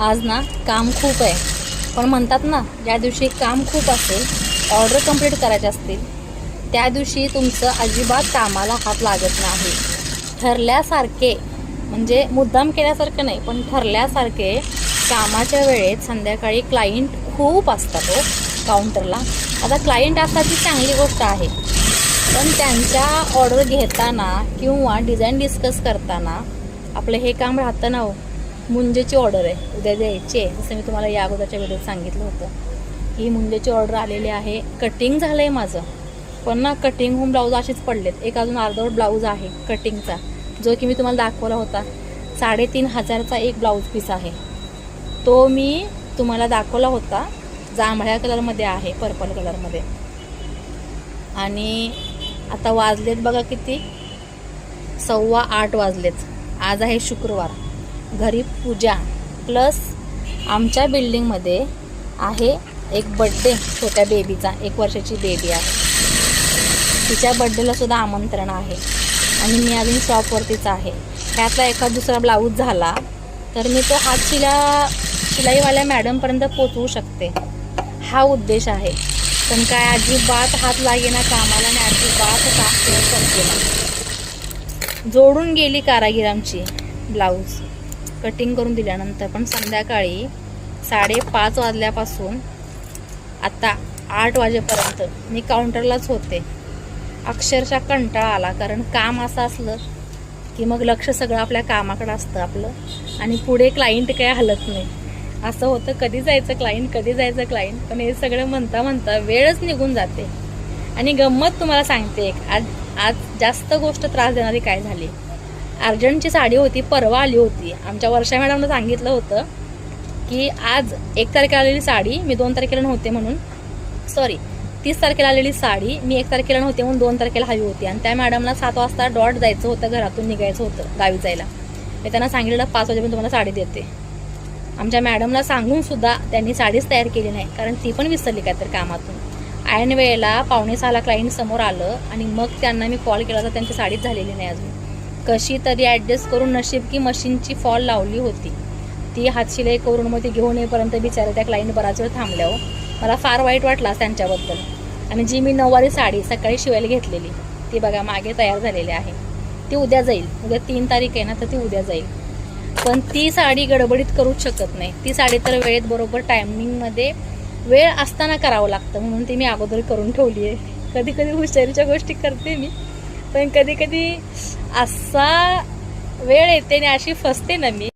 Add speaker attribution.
Speaker 1: आज ना काम खूप आहे. पण म्हणतात ना ज्या दिवशी काम खूप असेल ऑर्डर कंप्लीट करायचे असतील त्या दिवशी तुमचं अजिबात कामाला हात लागत नाही. ठरल्यासारखे म्हणजे मुद्दाम केल्यासारखं नाही पण ठरल्यासारखे कामाच्या वेळेत संध्याकाळी क्लायंट खूप असतात हो काउंटरला आता क्लायंट असतात ती चांगली गोष्ट आहे. पण त्यांच्या ऑर्डर घेताना किंवा डिझाईन डिस्कस करताना आपलं हे काम राहतं ना हो. मुंजेची ऑर्डर आहे. उद्या द्यायची आहे. जसं मी तुम्हाला या अगोदरच्या व्हिडिओत सांगितलं होतं. की मुंजेची ऑर्डर आलेली आहे. कटिंग झालं आहे माझं. पण ना कटिंग होऊन ब्लाऊज असेच पडलेत. एक अजून अर्धवट ब्लाऊज आहे कटिंगचा जो की मी तुम्हाला दाखवला होता. साडेतीन हजारचा एक ब्लाऊज पीस आहे. तो मी तुम्हाला दाखवला होता. जांभळ्या कलरमध्ये आहे पर्पल कलरमध्ये आणि आता वाजलेत बघा किती? सव्वा आठ वाजलेत. आज आहे शुक्रवार. घरी पूजा. प्लस आमच्या बिल्डिंगमध्ये आहे एक बड्डे छोट्या बेबीचा एक वर्षाची बेबी आहे. तिच्या बड्डेला सुद्धा आमंत्रण आहे. आणि मी अजून शॉपवरतीच आहे. त्यातला एखाद दुसरा ब्लाऊज झाला तर मी तो हात शिला शिलाईवाल्या मॅडमपर्यंत पोचवू शकते. हा उद्देश आहे. पण काय अजिबात हात लागेना कामाला आणि अजिबात काम करते जोडून गेली कारागीर आमची ब्लाऊज कटिंग करून दिल्यानंतर पण संध्याकाळी साडेपाच वाजल्यापासून आता आठ वाजेपर्यंत मी काउंटरलाच होते. अक्षरशः कंटाळा आला कारण काम असं असलं की मग लक्ष सगळं आपल्या कामाकडं असतं आपलं आणि पुढे क्लायंट काय हलत नाही. असं होतं कधी जायचं क्लायंट कधी जायचं क्लायंट पण हे सगळं म्हणता म्हणता वेळच निघून जाते. आणि गंमत तुम्हाला सांगते एक आज आज जास्त गोष्ट त्रास देणारी काय झाली? अर्जंटची साडी होती परवा आली होती. आमच्या वर्षा मॅडमनं सांगितलं होतं की आज एक तारखेला आलेली साडी मी दोन तारखेला नव्हते म्हणून. सॉरी तीस तारखेला आलेली साडी मी एक तारखेला नव्हते म्हणून दोन तारखेला हवी होती. आणि त्या मॅडमला सात वाजता डॉट जायचं होतं घरातून निघायचं होतं गावी जायला. मी त्यांना सांगितलं पाच वाजेपर्यंत तुम्हाला साडी देते. आमच्या मॅडमला सांगूनसुद्धा त्यांनी साडीच तयार केली नाही कारण ती पण विसरली काय तर कामातून. ऐन वेळेला पावणे सहाला क्लायंट समोर आलं आणि मग त्यांना मी कॉल केला तर त्यांची साडीच झालेली नाही अजून. कशी तरी ॲडजस्ट करून नशीब की मशीनची फॉल लावली होती. ती हातशिलाई करून मग ती घेऊन येईपर्यंत बिचारे त्या क्लाईंट बराच वेळ थांबल्या हो. मला फार वाईट वाटला त्यांच्याबद्दल. आणि जी मी नऊवारी साडी सकाळी शिवायला घेतलेली ती बघा मागे तयार झालेली आहे. ती उद्या जाईल. उद्या तीन तारीख आहे ना तर ती उद्या जाईल. पण ती साडी गडबडीत करूच शकत नाही. ती साडी तर वेळेत बरोबर टायमिंगमध्ये वेळ असताना करावं लागतं म्हणून ती मी अगोदर करून ठेवली आहे. कधी कधी हुशारीच्या गोष्टी करते मी. पण कधी कधी असा वेळ येते आणि अशी फसते ना मी.